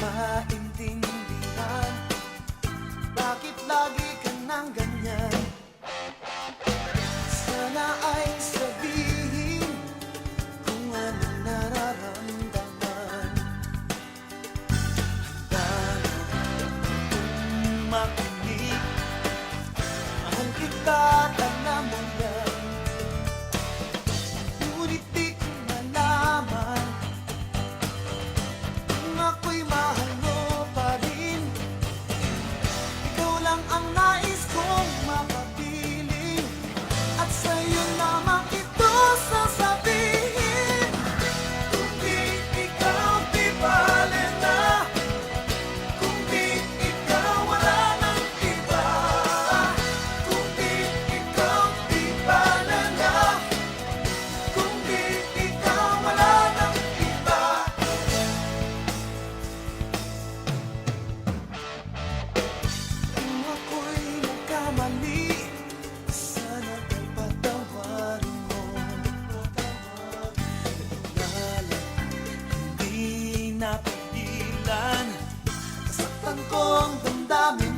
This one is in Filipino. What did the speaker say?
my mali. Sana ay patawarin mo. Nagulala, hindi napagilan Nasaktan ko ang damdamin